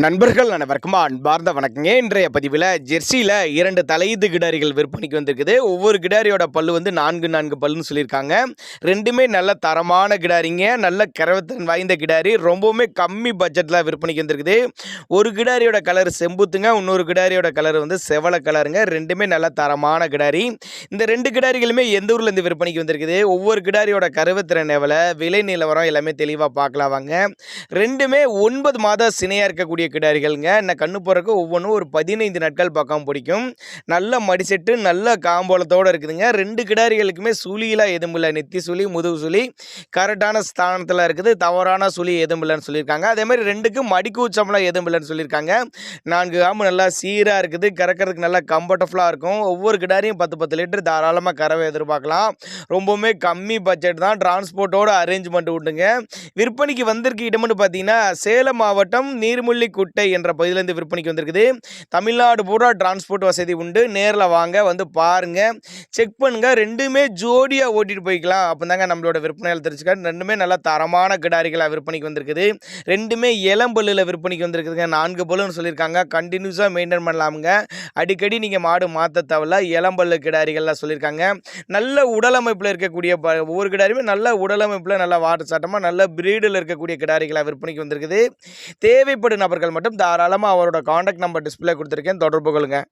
நண்பர்கள் அனைவருக்கும் அன்பார்ந்த வணக்கங்க. இன்றைய பதிவில் ஜெர்சியில் இரண்டு தலையீது கிடாரிகள் விற்பனைக்கு வந்திருக்குது. ஒவ்வொரு கிடாரியோட பல்லு வந்து நான்கு நான்கு பல்லுன்னு சொல்லியிருக்காங்க. ரெண்டுமே நல்ல தரமான கிடாரிங்க. நல்ல கரவத்திறன் வாய்ந்த கிடாரி. ரொம்பவுமே கம்மி பட்ஜெட்டில் விற்பனைக்கு வந்திருக்குது. ஒரு கிடாரியோட கலர் செம்புத்துங்க இன்னொரு கிடாரியோட கலர் வந்து செவல கலருங்க. ரெண்டுமே நல்ல தரமான கிடாரி. இந்த ரெண்டு கிடாரிகளுமே எந்த ஊர்லேருந்து விற்பனைக்கு வந்திருக்குது? ஒவ்வொரு கிடாரியோட கருவத்திறன் எவ்வளோ விலை நிலவரம் எல்லாமே தெளிவாக பார்க்கலாம் வாங்க. ரெண்டுமே ஒன்பது மாத சினையாக இருக்கக்கூடிய கிடாரிகள்ங்க. என்ன கண்ணு போகிறக்கு ஒவ்வொன்றும் ஒரு பதினைந்து நாட்கள் பக்கம் பிடிக்கும். நல்ல மடிசெட்டு நல்ல காம்போலத்தோடு இருக்குதுங்க. ரெண்டு கிடாரிகளுக்குமே சுழியெலாம் எதுவும் இல்லை. நெத்தி சுழி முதுகு சுழி கரெக்டான ஸ்தானத்தில் இருக்குது. தவறான சுழி எதுவும் இல்லைன்னு சொல்லியிருக்காங்க. அதே மாதிரி ரெண்டுக்கும் மடிக்கூச்சம்லாம் எதுவும் இல்லைன்னு சொல்லியிருக்காங்க. நான்கு காம்பு நல்லா சீராக இருக்குது. கறக்கிறதுக்கு நல்லா கம்ஃபர்டபுளாக இருக்கும். ஒவ்வொரு கிடாரியும் பத்து பத்து லிட்டர் தாராளமாக கறவை எதிர்பார்க்கலாம். ரொம்பவுமே கம்மி பட்ஜெட் தான். டிரான்ஸ்போர்ட்டோட அரேஞ்ச்மெண்ட் உண்டுங்க. விற்பனைக்கு வந்திருக்க இடம்னு பார்த்தீங்கன்னா சேலம் மாவட்டம் குட்டை என்ற பகுதியிலேருந்து விற்பனைக்கு வந்திருக்குது. தமிழ்நாடு பூரா டிரான்ஸ்போர்ட் வசதி உண்டு. நேரில் வாங்க வந்து பாருங்க. செக் பண்ணுங்கள் ரெண்டுமே ஜோடியாக ஓட்டிட்டு போய்க்கலாம். அப்போ தாங்க நம்மளோட விற்பனைகள் தெரிஞ்சுக்க ரெண்டுமே நல்ல தரமான கிடாரிகளாக விற்பனைக்கு வந்திருக்குது. ரெண்டுமே இளம்பல்லில் விற்பனைக்கு வந்திருக்குதுங்க. நான்கு பல்லுன்னு சொல்லியிருக்காங்க. கண்டினியூஸாக மெயின்டைன் பண்ணலாமுங்க. அடிக்கடி நீங்கள் மாடு மாற்ற தேவையில்ல. இளம்பல்லு கிடாரிகள்லாம் சொல்லியிருக்காங்க. நல்ல உடலமைப்பில் இருக்கக்கூடிய ப- ஒவ்வொரு கிடாரியுமே நல்ல உடலமைப்பில் நல்ல வாட்டு சாட்டமாக நல்ல பிரீடில் இருக்கக்கூடிய கிடாரிகளாக விற்பனைக்கு வந்திருக்குது. தேவைப்படும் நபர்கள் மட்டும் தாராளமாக அவரோட காண்டாக்ட் நம்பர் டிஸ்பிளே கொடுத்துருக்கேன். தொடர்பு கொள்ளுங்க.